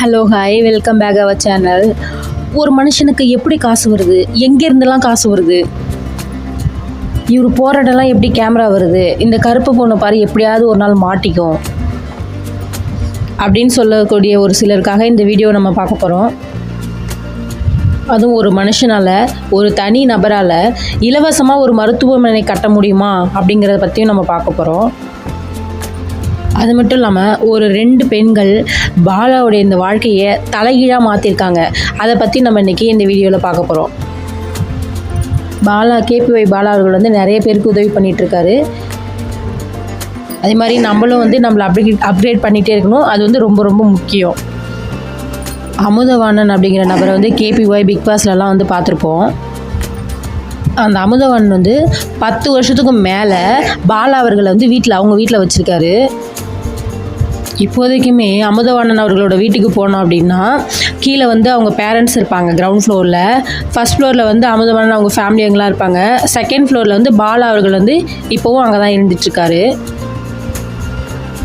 Hello hi welcome back our channel ஒரு மனுஷனுக்கு எப்படி காசு வருது? எங்கேருந்துலாம் காசு வருது? இவர் போகிற இடம்லாம் எப்படி கேமரா வருது? இந்த கருப்பு பொண்ணை பாரு எப்படியாவது ஒரு நாள் மாட்டிக்கும். அப்படின்னு சொல்லக்கூடிய ஒரு சிலருக்காக இந்த வீடியோ நம்ம பார்க்க போகிறோம் அதுவும் ஒரு மனுஷனால் ஒரு தனி நபரால் இலவசமாக ஒரு மருத்துவமனை கட்ட முடியுமா அப்படிங்கிறத பற்றியும் நம்ம பார்க்க போகிறோம் அது மட்டும் இல்லாமல் ஒரு ரெண்டு பெண்கள் பாலாவுடைய இந்த வாழ்க்கையை தலைகீழாக மாற்றிருக்காங்க அதை பற்றி நம்ம இன்றைக்கி இந்த வீடியோவில் பார்க்க போகிறோம் பாலா கேபிஒய் பாலா அவர்கள் வந்து நிறைய பேருக்கு உதவி பண்ணிகிட்ருக்காரு அதே மாதிரி நம்மளும் வந்து நம்மளை அப்டேட் அப்கிரேட் பண்ணிகிட்டே இருக்கணும். அது வந்து ரொம்ப ரொம்ப முக்கியம். அமுதவாணன் அப்படிங்கிற நபரை வந்து கேபிஒய் பிக் பாஸ்லலாம் வந்து பார்த்துருப்போம். அந்த அமுதவாணன் வந்து பத்து வருஷத்துக்கும் மேலே பாலா அவர்களை வந்து வீட்டில் அவங்க வீட்டில் வச்சுருக்காரு. இப்போதைக்குமே அமுதவாணன் அவர்களோட வீட்டுக்கு போனோம் அப்படின்னா கீழே வந்து அவங்க பேரண்ட்ஸ் இருப்பாங்க கிரவுண்ட் ஃப்ளோரில் ஃபஸ்ட் ஃப்ளோரில் வந்து அமுதவாணன் அவங்க ஃபேமிலி எங்கெல்லாம் இருப்பாங்க. செகண்ட் ஃப்ளோரில் வந்து பாலா அவர்கள் வந்து இப்போவும் அங்கே தான் இருந்துட்டுருக்காரு.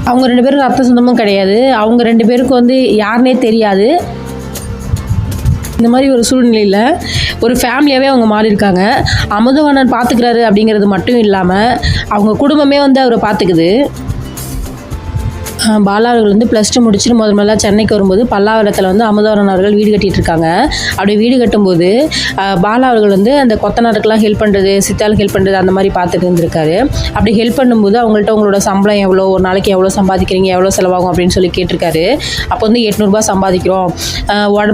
அவங்க ரெண்டு பேரும் ரத்த சொந்தமும் கிடையாது. அவங்க ரெண்டு பேருக்கும் வந்து யாருனே தெரியாது. இந்த மாதிரி ஒரு சூழ்நிலையில் ஒரு ஃபேமிலியாகவே அவங்க மாறி இருக்காங்க அமுதவாணன் பார்த்துக்கிறாரு அப்படிங்கிறது மட்டும் இல்லாமல் அவங்க குடும்பமே வந்து அவரை பார்த்துக்குது பாலா அவர்கள் வந்து ப்ளஸ் டூ முடிச்சுட்டு முதல் முதல்ல சென்னைக்கு வரும்போது பல்லாவரத்தில் வந்து அமுதவரன் அவர்கள் வீடு கட்டிகிட்டு இருக்காங்க அப்படி வீடு கட்டும்போது பாலா அவர்கள் வந்து அந்த கொத்தனாருக்கெல்லாம் ஹெல்ப் பண்ணுறது சித்தாளுக்கு ஹெல்ப் பண்ணுறது அந்த மாதிரி பார்த்துட்டு இருந்திருக்காரு. அப்படி ஹெல்ப் பண்ணும்போது அவங்கள்ட்ட உங்களோட சம்பளம் எவ்வளோ ஒரு நாளைக்கு எவ்வளோ சம்பாதிக்கிறீங்க எவ்வளோ செலவாகும் அப்படின்னு சொல்லி கேட்டிருக்காரு. அப்போ வந்து எட்நூறுபா சம்பாதிக்கிறோம்.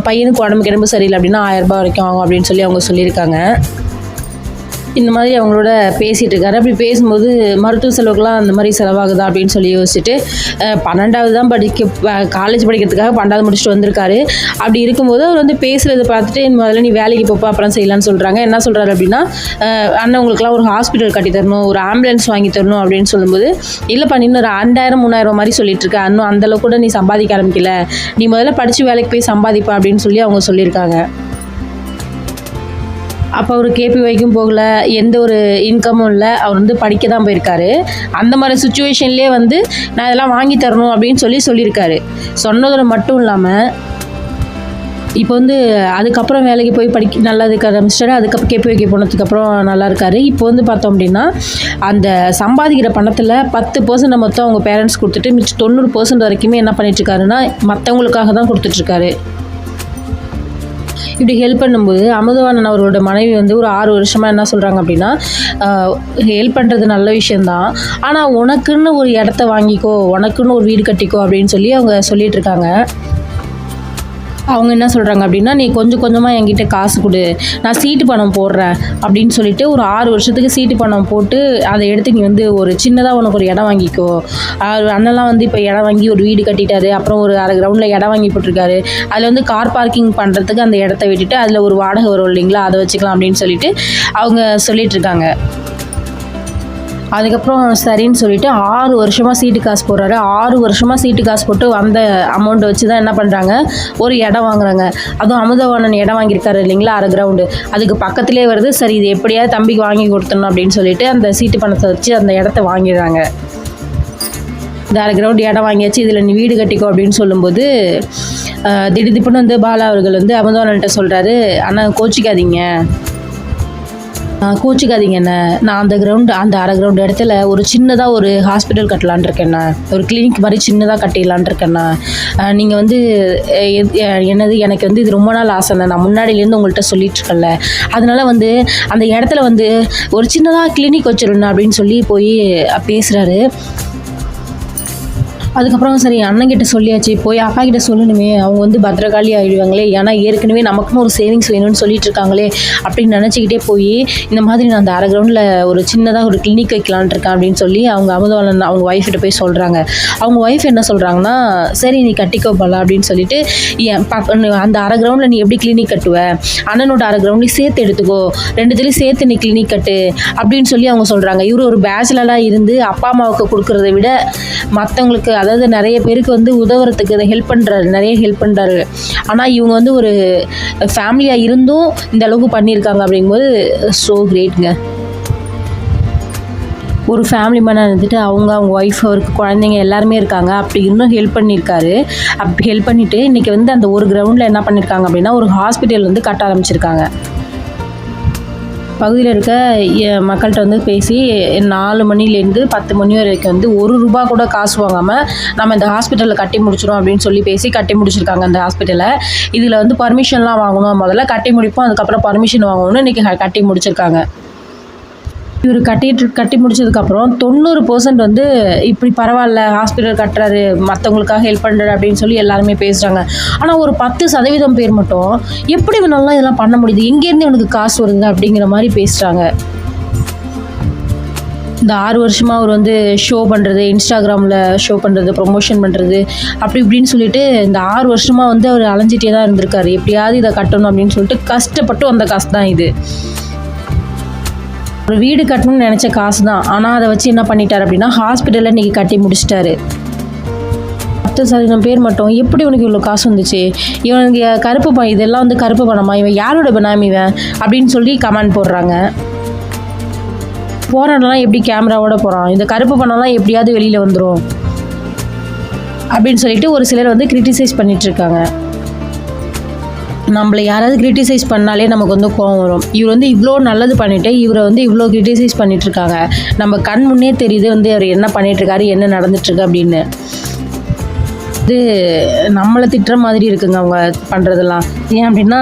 பையனுக்கு உடம்புக்கு உடம்பு சரியில்லை அப்படின்னா ஆயிரம் ரூபாய் வரைக்கும் ஆகும் அப்படின்னு சொல்லி அவங்க சொல்லியிருக்காங்க. இந்த மாதிரி அவங்களோட பேசிகிட்டு இருக்காரு. அப்படி பேசும்போது மருத்துவ செலவுக்குலாம் அந்த மாதிரி செலவாகுதா அப்படின்னு சொல்லி யோசிச்சுட்டு பன்னெண்டாவது தான் படிக்க காலேஜ் படிக்கிறதுக்காக பன்னெண்டாவது முடிச்சுட்டு வந்திருக்காரு. அப்படி இருக்கும்போது அவர் வந்து பேசுகிறத பார்த்துட்டு முதல்ல நீ வேலைக்கு போப்பா அப்புறம் செய்யலான்னு சொல்கிறாங்க என்ன சொல்கிறாரு அப்படின்னா அண்ணன் உங்களுக்குலாம் ஒரு ஹாஸ்பிட்டல் கட்டி தரணும் ஒரு ஆம்புலன்ஸ் வாங்கி தரணும் அப்படின்னு சொல்லும்போது இல்லைப்பா இன்னும் ஒரு ரெண்டாயிரம் மூணாயிரம் மாதிரி சொல்லிட்டு இருக்க. இன்னும் அந்த அளவுக்கு கூட நீ சம்பாதிக்க ஆரம்பிக்கல. நீ முதல்ல படித்து வேலைக்கு போய் சம்பாதிப்பா அப்படின்னு சொல்லி அவங்க சொல்லியிருக்காங்க. அப்போ அவர் கேபி வைக்கும் போகல எந்த ஒரு இன்கமும் இல்லை. அவர் வந்து படிக்க தான் போயிருக்காரு. அந்த மாதிரி சுச்சுவேஷன்லேயே வந்து நான் இதெல்லாம் வாங்கி தரணும் அப்படின்னு சொல்லி சொல்லியிருக்காரு. சொன்னதோட மட்டும் இல்லாமல் இப்போ வந்து அதுக்கப்புறம் வேலைக்கு போய் படிக்க நல்லா இருக்க ஆரம்பிச்சிட்டாரு அதுக்கப்புறம் கேபி வைக்க போனதுக்கப்புறம் நல்லா இருக்காரு. இப்போ வந்து பார்த்தோம் அப்படின்னா அந்த சம்பாதிக்கிற பணத்தில் பத்து பர்சன்ட் மொத்தம் அவங்க பேரண்ட்ஸ் கொடுத்துட்டு மிச்சம் தொண்ணூறு பர்சன்ட் வரைக்குமே என்ன பண்ணிட்டுருக்காருன்னா மற்றவங்களுக்காக தான் கொடுத்துட்ருக்காரு இப்படி ஹெல்ப் பண்ணும்போது அமுதவாணன் அவரோட மனைவி வந்து ஒரு ஆறு வருஷமாக என்ன சொல்கிறாங்க அப்படின்னா ஹெல்ப் பண்ணுறது நல்ல விஷயந்தான் ஆனால் உனக்குன்னு ஒரு இடத்த வாங்கிக்கோ உனக்குன்னு ஒரு வீடு கட்டிக்கோ அப்படின்னு சொல்லி அவங்க சொல்லிகிட்டு இருக்காங்க. அவங்க என்ன சொல்கிறாங்க அப்படின்னா நீ கொஞ்சம் கொஞ்சமாக என்கிட்ட காசு கொடு. நான் சீட்டு பணம் போடுறேன். அப்படின்னு சொல்லிட்டு ஒரு ஆறு வருஷத்துக்கு சீட்டு பணம் போட்டு அதை எடுத்து நீ வந்து ஒரு சின்னதாக உனக்கு ஒரு இடம் வாங்கிக்கோ. அவர் வந்து இப்போ இடம் வாங்கி ஒரு வீடு கட்டிட்டாரு. அப்புறம் ஒரு அரை கிரவுண்டில் இடம் வாங்கி போட்டிருக்காரு. அதில் வந்து கார் பார்க்கிங் பண்ணுறதுக்கு அந்த இடத்த விட்டுட்டு அதில் ஒரு வாடகை வரும் இல்லைங்களா? அதை வச்சுக்கலாம் அப்படின்னு சொல்லிட்டு அவங்க சொல்லிட்டு இருக்காங்க. அதுக்கப்புறம் சரின்னு சொல்லிட்டு ஆறு வருஷமாக சீட்டு காசு போடுறாரு. ஆறு வருஷமாக சீட்டு காசு போட்டு வந்த அமௌண்ட்டை வச்சு தான் என்ன பண்ணுறாங்க ஒரு இடம் வாங்குறாங்க. அதுவும் அமுதவாணன் இடம் வாங்கியிருக்காரு இல்லைங்களா? அரை கிரவுண்டு அதுக்கு பக்கத்துலேயே வருது. சரி இது எப்படியாவது தம்பிக்கு வாங்கி கொடுத்துடணும் அப்படின்னு சொல்லிட்டு அந்த சீட்டு பணத்தை வச்சு அந்த இடத்த வாங்கிடுறாங்க. இந்த அரை கிரவுண்ட் இடம் வாங்கியாச்சு. இதில் நீ வீடு கட்டிக்கோ அப்படின்னு சொல்லும்போது திடீர்னு வந்து பாலா அவர்கள் வந்து அமுதவாணன்ட்ட சொல்கிறாரு அண்ணா கோச்சிக்காதீங்க. கோச்சிக்காதீங்க என்ன. நான் அந்த கிரவுண்ட் அந்த அரை கிரவுண்ட் இடத்துல ஒரு சின்னதாக ஒரு ஹாஸ்பிட்டல் கட்டலான் இருக்கேண்ணா ஒரு கிளினிக் மாதிரி சின்னதாக கட்டிடலான் இருக்கேண்ணா நீங்கள் வந்து என்னது எனக்கு வந்து இது ரொம்ப நாள் ஆசைண்ணா நான் முன்னாடியிலேருந்து உங்கள்கிட்ட சொல்லிட்டு இருக்கேன்ல. அதனால வந்து அந்த இடத்துல வந்து ஒரு சின்னதாக கிளினிக் வச்சிடணும் அப்படின்னு சொல்லி போய் பேசுகிறாரு அதுக்கப்புறம் சரி அண்ணன்கிட்ட சொல்லியாச்சு. போய் அப்பா கிட்ட சொல்லணுமே அவங்க வந்து பத்திரகாளி ஆகிடுவாங்களே ஏன்னா ஏற்கனவே நமக்குமே ஒரு சேவிங்ஸ் வேணும்னு சொல்லிட்டு இருக்காங்களே அப்படின்னு நினச்சிக்கிட்டே போய் இந்த மாதிரி நான் அந்த அரை கிரவுண்டில் ஒரு சின்னதாக ஒரு கிளினிக் வைக்கலான் இருக்கேன் அப்படின்னு சொல்லி அவங்க அமுதவாளன் அவங்க ஒய்ஃப்கிட்ட போய் சொல்கிறாங்க அவங்க ஒய்ஃப் என்ன சொல்கிறாங்கன்னா சரி நீ கட்டிக்கோ போல அப்படின்னு சொல்லிட்டு என் பக்க அந்த அரை கிரவுண்டில் நீ எப்படி கிளினிக் கட்டுவ? அண்ணனோட அரை கிரவுண்ட்லேயும் சேர்த்து எடுத்துக்கோ. ரெண்டுத்துலேயும் சேர்த்து நீ கிளினிக் கட்டு. அப்படின்னு சொல்லி அவங்க சொல்கிறாங்க இவர் ஒரு பேச்சுலராக இருந்து அப்பா அம்மாவுக்கு கொடுக்குறத விட மற்றவங்களுக்கு அதாவது நிறைய பேருக்கு வந்து உதவுறதுக்கு இதை ஹெல்ப் பண்ணுறாரு நிறைய ஹெல்ப் பண்ணுறாரு ஆனால் இவங்க வந்து ஒரு ஃபேமிலியாக இருந்தும் இந்த அளவுக்கு பண்ணியிருக்காங்க அப்படிங்கும்போது ஸோ கிரேட்ங்க ஒரு ஃபேமிலி மேனாக இருந்துட்டு அவங்க அவங்க ஒய்ஃப் அவருக்கு குழந்தைங்க எல்லாருமே இருக்காங்க. அப்படி இன்னும் ஹெல்ப் பண்ணியிருக்காரு. அப்படி ஹெல்ப் பண்ணிவிட்டு இன்றைக்கி வந்து அந்த ஒரு கிரவுண்டில் என்ன பண்ணியிருக்காங்க அப்படின்னா ஒரு ஹாஸ்பிட்டல் வந்து கட்ட ஆரம்பிச்சிருக்காங்க. பகுதியில் இருக்க மக்கள்கிட்ட வந்து பேசி நாலு மணிலேருந்து பத்து மணி வரைக்கும் வந்து ஒரு ரூபா கூட காசு வாங்காமல் நம்ம இந்த ஹாஸ்பிட்டலில் கட்டி முடிச்சிடும் அப்படின்னு சொல்லி பேசி கட்டி முடிச்சிருக்காங்க அந்த ஹாஸ்பிட்டலை இதில் வந்து பர்மிஷன்லாம் வாங்கணும் முதல்ல. கட்டி முடிப்போம் அதுக்கப்புறம் பர்மிஷன் வாங்கணும்னு இன்றைக்கி கட்டி முடிச்சிருக்காங்க. இவர் கட்டிட்டு கட்டி முடிச்சதுக்கப்புறம் தொண்ணூறு பர்சன்ட் வந்து இப்படி பரவாயில்ல ஹாஸ்பிட்டல் கட்டுறாரு மற்றவங்களுக்காக ஹெல்ப் பண்ணுறாரு அப்படின்னு சொல்லி எல்லாருமே பேசுகிறாங்க ஆனால் ஒரு பத்து சதவீதம் பேர் மட்டும் எப்படி இவனாலாம் இதெல்லாம் பண்ண முடியுது? எங்கேருந்து இவனுக்கு காசு வருது அப்படிங்கிற மாதிரி பேசுகிறாங்க இந்த ஆறு வருஷமாக அவர் வந்து ஷோ பண்ணுறது இன்ஸ்டாகிராமில் ஷோ பண்ணுறது ப்ரொமோஷன் பண்ணுறது அப்படி இப்படின்னு சொல்லிட்டு இந்த ஆறு வருஷமாக வந்து அவர் அலைஞ்சிட்டே தான் இருந்திருக்காரு. எப்படியாவது இதை கட்டணும் அப்படின்னு சொல்லிட்டு கஷ்டப்பட்டு வந்த காசு தான் இது. ஒரு வீடு கட்டணும்னு நினச்ச காசு தான் ஆனால் அதை வச்சு என்ன பண்ணிட்டார் அப்படின்னா ஹாஸ்பிட்டலில் இன்றைக்கி கட்டி முடிச்சிட்டாரு. பத்து சதவீதம் பேர் மட்டும் எப்படி உனக்கு இவ்வளோ காசு வந்துச்சு? இவனுக்கு கருப்பு பணம் இதெல்லாம் வந்து கருப்பு பணமா? இவன் யாரோட பணம் இவன்? அப்படின்னு சொல்லி கமெண்ட் போடுறாங்க. போகிறவனெல்லாம் எப்படி கேமராவோட போகிறான் இந்த கருப்பு பணம்லாம் எப்படியாவது வெளியில் வந்துடும் அப்படின்னு சொல்லிட்டு ஒரு சிலர் வந்து கிரிட்டிசைஸ் பண்ணிகிட்ருக்காங்க நம்மளை யாராவது கிரிட்டிசைஸ் பண்ணாலே நமக்கு வந்து கோவம் வரும். இவர் வந்து இவ்வளோ நல்லது பண்ணிட்டு இவரை வந்து இவ்வளோ கிரிட்டிசைஸ் பண்ணிகிட்ருக்காங்க இருக்காங்க. நம்ம கண் முன்னே தெரியுது வந்து அவர் என்ன பண்ணிகிட்ருக்காரு என்ன நடந்துட்டுருக்கு அப்படின்னு. இது நம்மளை திட்டுற மாதிரி இருக்குங்க அவங்க பண்ணுறதெல்லாம் ஏன் அப்படின்னா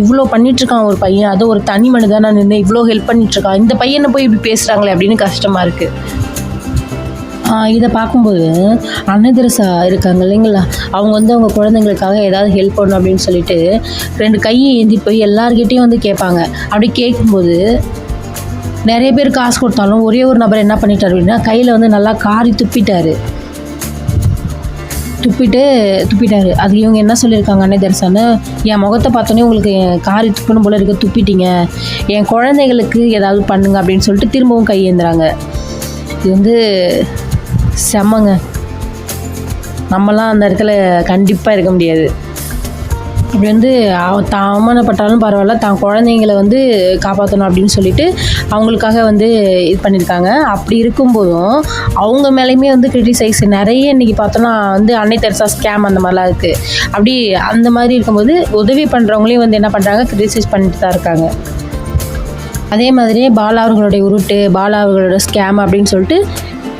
இவ்வளோ பண்ணிகிட்ருக்கான் ஒரு பையன். அது ஒரு தனி மனிதனாக நின்று இவ்வளோ ஹெல்ப் பண்ணிகிட்ருக்கான் இந்த பையனை போய் இப்படி பேசுகிறாங்களே அப்படின்னு கஷ்டமாக இருக்குது இதை பார்க்கும்போது அன்னை தெரசா இருக்காங்க இல்லைங்களா? அவங்க வந்து அவங்க குழந்தைங்களுக்காக ஏதாவது ஹெல்ப் பண்ணணும் அப்படின்னு சொல்லிட்டு ரெண்டு கையை ஏந்தி போய் எல்லார்கிட்டேயும் வந்து கேட்பாங்க. அப்படி கேட்கும்போது நிறைய பேர் காசு கொடுத்தாலும் ஒரே ஒரு நபர் என்ன பண்ணிட்டார் அப்படின்னா கையில் வந்து நல்லா காரி துப்பிட்டார். துப்பிட்டு துப்பிட்டாரு. அது இவங்க என்ன சொல்லியிருக்காங்க அன்னை தெரசான்னு என் முகத்தை பார்த்தோன்னே உங்களுக்கு என் காரி துப்பணும் போல இருக்க துப்பிட்டீங்க. என் குழந்தைகளுக்கு ஏதாவது பண்ணுங்க அப்படின்னு சொல்லிட்டு திரும்பவும் கையேந்துறாங்க இது வந்து செம்மங்க. நம்மலாம் அந்த இடத்துல கண்டிப்பாக இருக்க முடியாது. இப்படி வந்து தான் அவமானப்பட்டாலும் பரவாயில்ல தான் குழந்தைங்களை வந்து காப்பாற்றணும் அப்படின்னு சொல்லிட்டு அவங்களுக்காக வந்து இது பண்ணியிருக்காங்க. அப்படி இருக்கும்போதும் அவங்க மேலேயுமே வந்து கிரிட்டிசைஸ் நிறைய இன்றைக்கி பார்த்தோன்னா வந்து அன்னை தெரசா ஸ்கேம் அந்த மாதிரிலாம் இருக்குது அப்படி அந்த மாதிரி இருக்கும்போது உதவி பண்ணுறவங்களையும் வந்து என்ன பண்ணுறாங்க கிரிட்டிசைஸ் பண்ணிட்டு தான் இருக்காங்க. அதே மாதிரியே பாலா அவர்களுடைய உருட்டு பாலா அவர்களோட ஸ்கேம் அப்படின்னு சொல்லிட்டு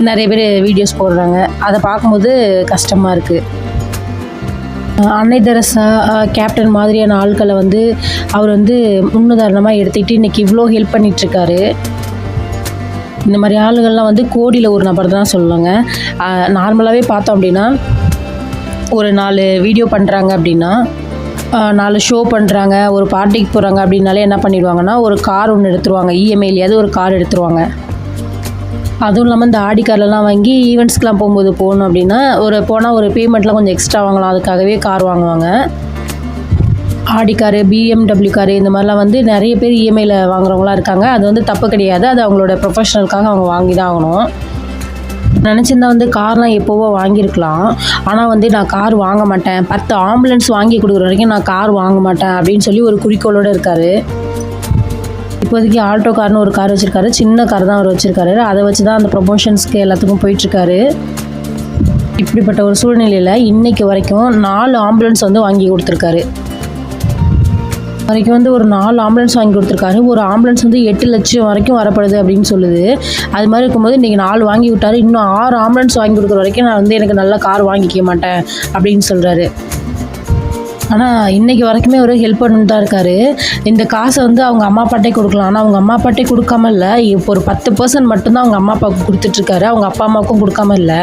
நிறைய பேர் வீடியோஸ் போடுறாங்க. அதை பார்க்கும்போது கஷ்டமாக இருக்குது அன்னை தெரசா கேப்டன் மாதிரியான ஆட்களை வந்து அவர் வந்து முன்னுதாரணமாக எடுத்துக்கிட்டு இன்றைக்கி இவ்வளோ ஹெல்ப் பண்ணிகிட்ருக்காரு இந்த மாதிரி ஆளுகள்லாம் வந்து கோடியில் ஒரு நபர் தான் சொல்லுவாங்க. நார்மலாகவே பார்த்தோம் அப்படின்னா ஒரு நாலு வீடியோ பண்ணுறாங்க அப்படின்னா நாலு ஷோ பண்ணுறாங்க ஒரு பார்ட்டிக்கு போகிறாங்க அப்படின்னாலே என்ன பண்ணிடுவாங்கன்னா ஒரு கார் ஒன்று எடுத்துருவாங்க. இஎம்ஐலையாவது ஒரு கார் எடுத்துருவாங்க. அதுவும் இல்லாமல் இந்த ஆடி கார்லலாம் வாங்கி ஈவெண்ட்ஸ்க்கெலாம் போகும்போது போகணும் அப்படின்னா ஒரு போனால் ஒரு பேமெண்ட்லாம் கொஞ்சம் எக்ஸ்ட்ரா வாங்கலாம். அதுக்காகவே கார் வாங்குவாங்க. ஆடி காரு பிஎம்டபிள்யூ காரு இந்த மாதிரிலாம் வந்து நிறைய பேர் இஎம்ஐயில் வாங்குறவங்களாம் இருக்காங்க. அது வந்து தப்பு கிடையாது. அது அவங்களோட ப்ரொஃபஷனலுக்காக அவங்க வாங்கி தான் ஆகணும். நினச்சிருந்தா வந்து கார்லாம் எப்போவோ வாங்கியிருக்கலாம். ஆனால் வந்து நான் கார் வாங்க மாட்டேன். பத்து ஆம்புலன்ஸ் வாங்கி கொடுக்குற வரைக்கும் நான் கார் வாங்க மாட்டேன் அப்படின்னு சொல்லி ஒரு குறிக்கோளோடு இருக்கார். இப்போதைக்கு ஆல்டோ கார்னு ஒரு கார் வச்சுருக்காரு. சின்ன கார் தான் அவர் வச்சுருக்காரு. அதை வச்சு தான் அந்த ப்ரொமோஷன்ஸ்க்கு எல்லாத்துக்கும் போயிட்டுருக்காரு. இப்படிப்பட்ட ஒரு சூழ்நிலையில் இன்றைக்கு வரைக்கும் நாலு ஆம்புலன்ஸ் வந்து வாங்கி கொடுத்துருக்காரு. வரைக்கும் வந்து ஒரு நாலு ஆம்புலன்ஸ் வாங்கி கொடுத்துருக்காரு. ஒரு ஆம்புலன்ஸ் வந்து எட்டு லட்சம் வரைக்கும் வரப்படுது அப்படின்னு சொல்லுது. அது மாதிரி இருக்கும்போது இன்றைக்கி நாலு வாங்கி விட்டாரு. இன்னும் ஆறு ஆம்புலன்ஸ் வாங்கி கொடுக்குற வரைக்கும் நான் வந்து எனக்கு நல்ல கார் வாங்கிக்க மாட்டேன் அப்படின்னு சொல்கிறாரு ஆனால் இன்றைக்கி வரைக்குமே அவர் ஹெல்ப் பண்ணிட்டு தான் இருக்காரு. இந்த காசை வந்து அவங்க அம்மா அப்பாட்டே கொடுக்கலாம். ஆனால் அவங்க அம்மா அப்பாட்டே கொடுக்காம இல்லை. இப்போ ஒரு பத்து பர்சன்ட் மட்டும்தான் அவங்க அம்மா அப்பாவுக்கு கொடுத்துட்ருக்காரு அவங்க அப்பா அம்மாவுக்கும் கொடுக்காம இல்லை.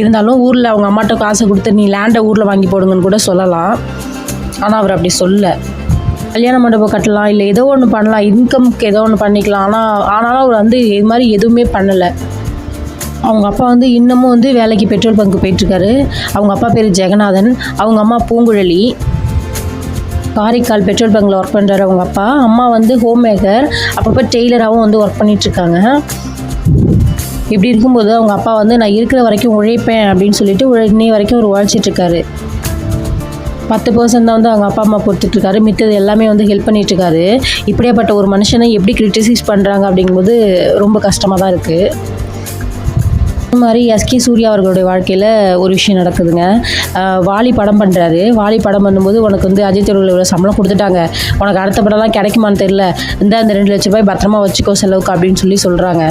இருந்தாலும் ஊரில் அவங்க அம்மாட்ட காசை கொடுத்து நீ லேண்டை ஊரில் வாங்கி போடுங்கன்னு கூட சொல்லலாம். ஆனால் அவர் அப்படி சொல்ல. கல்யாண மண்டபம் கட்டலாம் இல்லை ஏதோ ஒன்று பண்ணலாம். இன்கம்க்கு ஏதோ ஒன்று பண்ணிக்கலாம். ஆனால் ஆனாலும் அவர் வந்து இது மாதிரி எதுவுமே பண்ணலை. அவங்க அப்பா வந்து இன்னமும் வந்து வேலைக்கு பெட்ரோல் பங்க் போயிட்டுருக்காரு. அவங்க அப்பா பேர் ஜெகநாதன். அவங்க அம்மா பூங்குழலி. காரைக்கால் பெட்ரோல் பங்கில் ஒர்க் பண்ணுறாரு அவங்க அப்பா. அம்மா வந்து ஹோம் மேக்கர் அப்பப்போ டெய்லராகவும் வந்து ஒர்க் பண்ணிகிட்ருக்காங்க இப்படி இருக்கும்போது அவங்க அப்பா வந்து நான் இருக்கிற வரைக்கும் உழைப்பேன் அப்படின்னு சொல்லிட்டு உழை- இன்னை வரைக்கும் அவர் உழைச்சிட்ருக்காரு பத்து பர்சன்ட் தான் வந்து அவங்க அப்பா அம்மா கொடுத்துட்ருக்காரு மித்தது எல்லாமே வந்து ஹெல்ப் பண்ணிகிட்ருக்காரு இப்படியாப்பட்ட ஒரு மனுஷனை எப்படி கிரிட்டிசைஸ் பண்ணுறாங்க அப்படிங்கும்போது ரொம்ப கஷ்டமாக தான் இருக்குது மாதிரி எஸ்கே சூர்யா அவர்களுடைய வாழ்க்கையில் ஒரு விஷயம் நடக்குதுங்க. வாலி படம் பண்ணுறாரு வாலி படம் பண்ணும்போது உனக்கு வந்து அஜய் தேர்வில் இவ்வளோ சம்பளம் கொடுத்துட்டாங்க. உனக்கு அடுத்த படம்லாம் கிடைக்குமான்னு தெரியல. இந்த அந்த ரெண்டு லட்ச ரூபாய் பத்திரமா வச்சுக்கோ செலவுக்கு அப்படின்னு சொல்லி சொல்கிறாங்க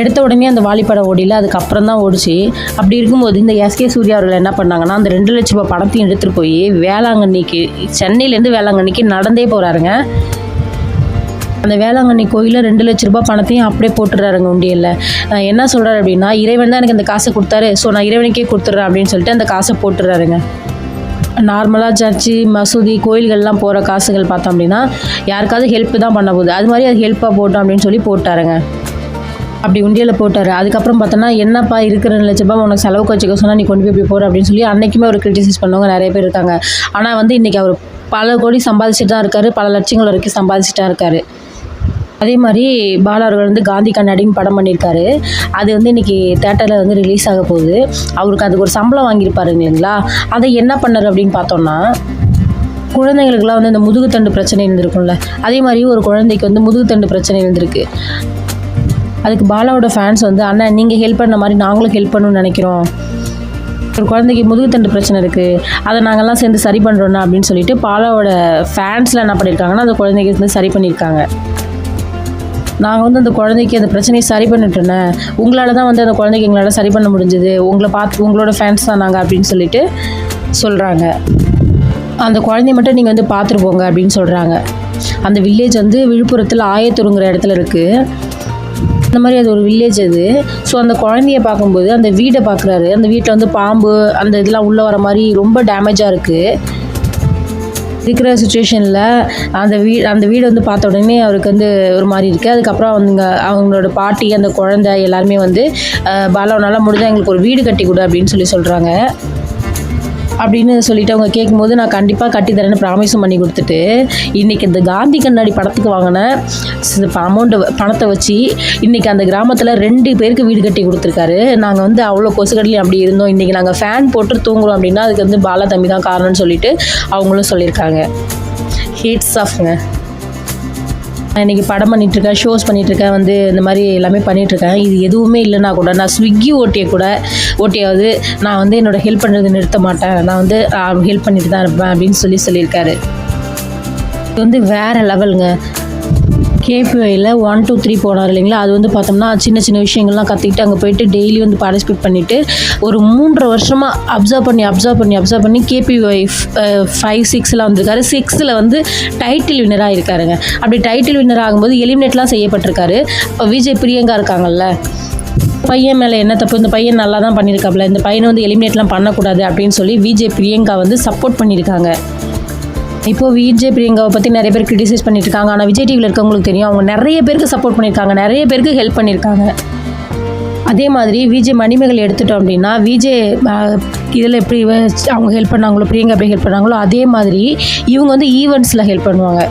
எடுத்த உடனே அந்த வாலிப்படம் ஓடியில் அதுக்கப்புறம் தான் ஓடிச்சு. அப்படி இருக்கும்போது இந்த எஸ்கே சூர்யா அவர்கள் என்ன பண்ணாங்கன்னா அந்த ரெண்டு லட்ச ரூபாய் பணத்தையும் எடுத்துகிட்டு போய் வேளாங்கண்ணிக்கு சென்னையிலேருந்து வேளாங்கண்ணிக்கு நடந்தே போகிறாருங்க அந்த வேளாங்கண்ணி கோயிலில் ரெண்டு லட்ச ரூபாய் பணத்தையும் அப்படியே போட்டுறாருங்க உண்டியலில். என்ன சொல்கிறாரு அப்படின்னா இறைவன் தான் எனக்கு இந்த காசை கொடுத்தாரு. ஸோ நான் இறைவனுக்கே கொடுத்துட்றேன் அப்படின்னு சொல்லிட்டு அந்த காசை போட்டுறாருங்க நார்மலாக சர்ச்சு மசூதி கோயில்கள்லாம் போகிற காசுகள் பார்த்தோம் அப்படின்னா யாருக்காவது ஹெல்ப் தான் பண்ண போகுது. அது மாதிரி அது ஹெல்ப்பாக போட்டோம் அப்படின்னு சொல்லி போட்டாருங்க. அப்படி உண்டியலில் போட்டார். அதுக்கப்புறம் பார்த்தோன்னா என்னப்பா இருக்கிற ரெண்டு லட்ச ரூபாய் உனக்கு செலவுக்கு வச்சுக்க சொன்னால் நீ கொண்டு போய் இப்படி போகிற அப்படின்னு சொல்லி அன்றைக்குமே அவர் கிரிட்டிசைஸ் பண்ணவங்க நிறைய பேர் இருக்காங்க. ஆனால் வந்து இன்றைக்கி அவர் பல கோடி சம்பாதிச்சுட்டு தான் இருக்காரு. பல லட்சங்கள் வரைக்கும் சம்பாதிச்சுட்டு தான் இருக்காரு. அதே மாதிரி பாலா அவர்கள் வந்து காந்தி கண்ணாடின்னு படம் பண்ணியிருக்காரு. அது வந்து இன்றைக்கி தேட்டரில் வந்து ரிலீஸ் ஆக போகுது. அவருக்கு அதுக்கு ஒரு சம்பளம் வாங்கியிருப்பாரு இல்லைங்களா? அதை என்ன பண்ணார் அப்படின்னு பார்த்தோம்னா குழந்தைங்களுக்குலாம் வந்து இந்த முதுகுத்தண்டு பிரச்சனை இருந்திருக்கும்ல. அதே மாதிரி ஒரு குழந்தைக்கு வந்து முதுகுத்தண்டு பிரச்சனை இருந்திருக்கு. அதுக்கு பாலாவோட ஃபேன்ஸ் வந்து அண்ணா நீங்கள் ஹெல்ப் பண்ண மாதிரி நாங்களும் ஹெல்ப் பண்ணணும்னு நினைக்கிறோம். ஒரு குழந்தைக்கு முதுகுத்தண்டு பிரச்சனை இருக்குது அதை நாங்கள்லாம் சேர்ந்து சரி பண்ணுறோண்ணா அப்படின்னு சொல்லிட்டு பாலாவோட ஃபேன்ஸ்லாம் என்ன பண்ணியிருக்காங்கன்னா அந்த குழந்தைக்கு வந்து சரி பண்ணியிருக்காங்க. நாங்கள் வந்து அந்த குழந்தைக்கு அந்த பிரச்சனையை சரி பண்ணிட்டோன்னே உங்களால் தான் வந்து அந்த குழந்தைக்கு எங்களால் சரி பண்ண முடிஞ்சது உங்களை பார்த்து உங்களோட ஃபேன்ஸ் தான் நாங்கள் அப்படின்னு சொல்லிட்டு சொல்கிறாங்க அந்த குழந்தைய மட்டும் நீங்கள் வந்து பார்த்துட்டு போங்க அப்படின்னு சொல்கிறாங்க அந்த வில்லேஜ் வந்து விழுப்புரத்தில் ஆயத்தூருங்கிற இடத்துல இருக்குது அந்த மாதிரி அது ஒரு வில்லேஜ் அது. ஸோ அந்த குழந்தைய பார்க்கும்போது அந்த வீடை பார்க்குறாரு. அந்த வீட்டில் வந்து பாம்பு அந்த இதெல்லாம் உள்ளே வர மாதிரி ரொம்ப டேமேஜாக இருக்குது இருக்கிற சுச்சுவேஷனில் அந்த வீ அந்த வீடு வந்து பார்த்த உடனே அவருக்கு வந்து ஒரு மாதிரி இருக்குது அதுக்கப்புறம் அவங்க அவங்களோட பாட்டி அந்த குழந்தை எல்லாருமே வந்து அஹ், முடிஞ்சால் எங்களுக்கு ஒரு வீடு கட்டி கொடு அப்படின்னு சொல்லி சொல்கிறாங்க அப்படின்னு சொல்லிட்டு அவங்க கேட்கும்போது நான் கண்டிப்பாக கட்டித்தரேன்னு ப்ராமிஸும் பண்ணி கொடுத்துட்டு இன்றைக்கி இந்த காந்தி கண்ணாடி படத்துக்கு வாங்கின அமௌண்ட்டை பணத்தை வச்சு இன்றைக்கி அந்த கிராமத்தில் ரெண்டு பேருக்கு வீடு கட்டி கொடுத்துருக்காரு. நாங்கள் வந்து அவ்வளோ கொசுக்கடலையும் அப்படி இருந்தோம். இன்றைக்கி நாங்கள் ஃபேன் போட்டு தூங்குறோம் அப்படின்னா அதுக்கு வந்து பாலா தம்பி தான் காரணம்னு சொல்லிட்டு அவங்களும் சொல்லியிருக்காங்க. ஹீட்ஸ் ஆஃப்ங்க இன்றைக்கி படம் பண்ணிகிட்ருக்கேன் ஷோஸ் பண்ணிகிட்ருக்கேன் வந்து இந்த மாதிரி எல்லாமே பண்ணிகிட்ருக்கேன் இது எதுவுமே இல்லைனா கூட நான் ஸ்விக்கி ஓட்டியை கூட ஓட்டியாவது நான் வந்து என்னோட ஹெல்ப் பண்ணுறது நிறுத்த மாட்டேன். நான் வந்து ஹெல்ப் பண்ணிட்டு தான் இருப்பேன் அப்படின்னு சொல்லி சொல்லியிருக்காரு. இது வந்து வேறு லெவலுங்க கேபிஐயில் ஒன் டூ த்ரீ போனார் இல்லைங்களா? அது வந்து பார்த்தோம்னா சின்ன சின்ன விஷயங்கள்லாம் கற்றுக்கிட்டு அங்கே போயிட்டு டெய்லி வந்து பார்ட்டிசிபேட் பண்ணிவிட்டு ஒரு மூன்றரை வருஷமாக அப்சர்வ் பண்ணி அப்சர்வ் பண்ணி அப்சர்வ் பண்ணி கேபிஒய் ஃபைவ் சிக்ஸில் வந்திருக்காரு. சிக்ஸில் வந்து டைட்டில் வின்னராக இருக்காருங்க. அப்படி டைட்டில் வின்னர் ஆகும்போது எலிமினேட்லாம் செய்யப்பட்டிருக்காரு. இப்போ விஜய் பிரியங்கா இருக்காங்கல்ல. பையன் மேலே என்ன தப்பு? இந்த பையன் நல்லா தான் பண்ணியிருக்காப்புல இந்த பையனை வந்து எலிமினேட்லாம் பண்ணக்கூடாது அப்படின்னு சொல்லி விஜய் பிரியங்கா வந்து சப்போர்ட் பண்ணியிருக்காங்க இப்போ விஜய் பிரியங்காவை பற்றி நிறைய பேர் கிரிட்டிசைஸ் பண்ணிட்டு இருக்காங்க ஆனால் விஜய் டிவியில் இருக்கவங்களுக்கு தெரியும் அவங்க நிறைய பேருக்கு சப்போர்ட் பண்ணியிருக்காங்க. நிறைய பேருக்கு ஹெல்ப் பண்ணியிருக்காங்க. அதே மாதிரி விஜய் மணிமேகலை எடுத்துட்டோம் அப்படின்னா விஜய் இதில் எப்படி அவங்க ஹெல்ப் பண்ணாங்களோ பிரியங்கா எப்படி ஹெல்ப் பண்ணாங்களோ அதே மாதிரி இவங்க வந்து ஈவெண்ட்ஸில் ஹெல்ப் பண்ணுவாங்க.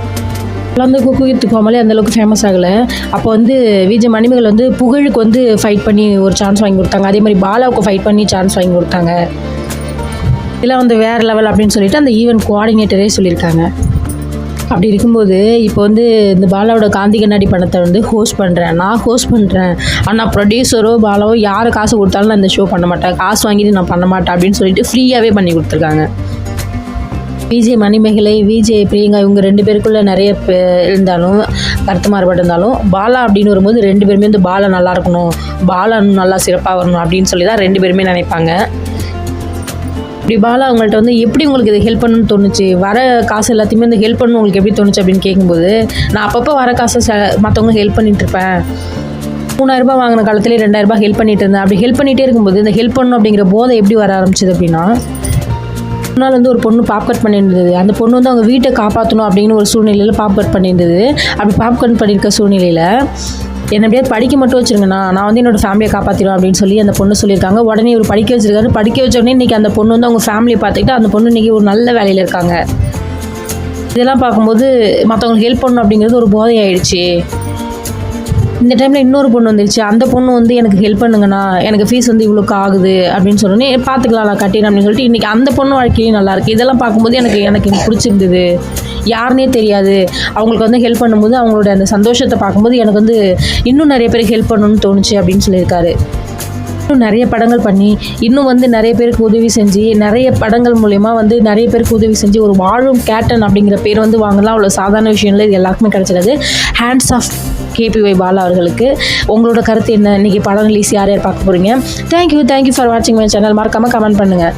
இப்போலாம் வந்து குக்கு வித் கோமலே அந்தளவுக்கு ஃபேமஸ் ஆகலை. அப்போ வந்து விஜய் மணிமேகலை வந்து புகழுக்கு வந்து ஃபைட் பண்ணி ஒரு சான்ஸ் வாங்கி கொடுத்தாங்க. அதே மாதிரி பாலாவுக்கு ஃபைட் பண்ணி சான்ஸ் வாங்கி கொடுத்தாங்க. இதெல்லாம் வந்து வேறு லெவல் அப்படின்னு சொல்லிட்டு அந்த ஈவெண்ட் கோஆர்டினேட்டரே சொல்லியிருக்காங்க. அப்படி இருக்கும்போது இப்போ வந்து இந்த பாலாவோட காந்தி கண்ணாடி படத்தை வந்து ஹோஸ்ட் பண்ணுறேன் நான் ஹோஸ்ட் பண்ணுறேன் ஆனால் ப்ரொடியூசரோ பாலாவோ யார் காசு கொடுத்தாலும் நான் இந்த ஷோ பண்ண மாட்டேன். காசு வாங்கிட்டு நான் பண்ண மாட்டேன் அப்படின்னு சொல்லிட்டு ஃப்ரீயாகவே பண்ணி கொடுத்துருக்காங்க. விஜய் மணிமேகலை விஜய் பிரியங்கா இவங்க ரெண்டு பேருக்குள்ளே நிறைய பே- இருந்தாலும் கருத்து மாறுபாடு இருந்தாலும் பாலா அப்படின்னு வரும்போது ரெண்டு பேருமே வந்து பாலா நல்லா இருக்கணும் பாலா நல்லா சிறப்பாக வரணும் அப்படின்னு சொல்லி தான் ரெண்டு பேருமே நினைப்பாங்க. இப்படி பாலா அவங்கள்ட்ட வந்து எப்படி உங்களுக்கு இது ஹெல்ப் பண்ணணும்னு தோணுச்சு? வர காசு எல்லாத்தையுமே இந்த ஹெல்ப் பண்ணணும் உங்களுக்கு எப்படி தோணுச்சு அப்படின்னு கேட்கும்போது நான் அப்பப்போ வர காசை செ மற்றவங்க ஹெல்ப் பண்ணிட்டு இருப்பேன். மூணாயிரரூபா ரூபாய் வாங்கின காலத்துலேயே ரெண்டாயிரரூபா ஹெல்ப் பண்ணிட்டு இருந்தேன். அப்படி ஹெல்ப் பண்ணிகிட்டே இருக்கும்போது இந்த ஹெல்ப் பண்ணணும் அப்படிங்கிற போதை எப்படி வர ஆரம்பிச்சது அப்படின்னா ஒரு நாள் வந்து ஒரு பொண்ணு பாப் கட் பண்ணியிருந்தது. அந்த பொண்ணு வந்து அவங்க வீட்டை காப்பாற்றணும் அப்படின்னு ஒரு சூழ்நிலையில் பாப் கட் பண்ணியிருந்தது. அப்படி பாப் கட் பண்ணியிருக்க சூழ்நிலையில் என்னை எப்படியாவது படிக்க மட்டும் வச்சிருங்கண்ணா. நான் வந்து என்னோட ஃபேமிலியை காப்பாற்றிடுவேன் அப்படின்னு சொல்லி அந்த பொண்ணு சொல்லியிருக்காங்க. உடனே இவர் படிக்க வச்சிருக்காரு. படிக்க வச்ச உடனே இன்றைக்கி அந்த பொண்ணு வந்து அவங்க ஃபேமிலியை பார்த்துக்கிட்டு அந்த பொண்ணு இன்றைக்கி ஒரு நல்ல வேலையில் இருக்காங்க. இதெல்லாம் பார்க்கும்போது மற்றவங்களுக்கு ஹெல்ப் பண்ணணும் அப்படிங்கிறது ஒரு போதை ஆயிடுச்சு இந்த டைமில் இன்னொரு பொண்ணு வந்துருச்சு. அந்த பொண்ணு வந்து எனக்கு ஹெல்ப் பண்ணுங்கண்ணா. எனக்கு ஃபீஸ் வந்து இவ்வளோக்கு ஆகுது அப்படின்னு சொன்னோன்னே பார்த்துக்கலாம் நான் கட்டிடுறேன் அப்படின்னு சொல்லிட்டு இன்றைக்கி அந்த பொண்ணு வாழ்க்கையும் நல்லாயிருக்கு இதெல்லாம் பார்க்கும்போது எனக்கு எனக்கு பிடிச்சிருந்தது. யாருனே தெரியாது. அவங்களுக்கு வந்து ஹெல்ப் பண்ணும்போது அவங்களோட அந்த சந்தோஷத்தை பார்க்கும்போது எனக்கு வந்து இன்னும் நிறைய பேருக்கு ஹெல்ப் பண்ணணும்னு தோணுச்சு அப்படின்னு சொல்லியிருக்காரு. இன்னும் நிறைய படங்கள் பண்ணி இன்னும் வந்து நிறைய பேருக்கு உதவி செஞ்சு நிறைய படங்கள் மூலயமா வந்து நிறைய பேருக்கு உதவி செஞ்சு ஒரு வாழும் கேட்டன் அப்படிங்கிற பேர் வந்து வாங்கலாம். அவ்வளோ சாதாரண விஷயம் இல்லை இது எல்லாருக்குமே கிடச்சிடாது ஹேண்ட்ஸ் ஆஃப் கேபிஒய் பாலா அவர்களுக்கு. உங்களோட கருத்து என்ன? இன்றைக்கி படம் ரிலீஸ் யார் யார் பார்க்க போகிறீங்க thank you thank you for வாட்சிங் மை சேனல் மறக்காமல் கமெண்ட் பண்ணுங்கள்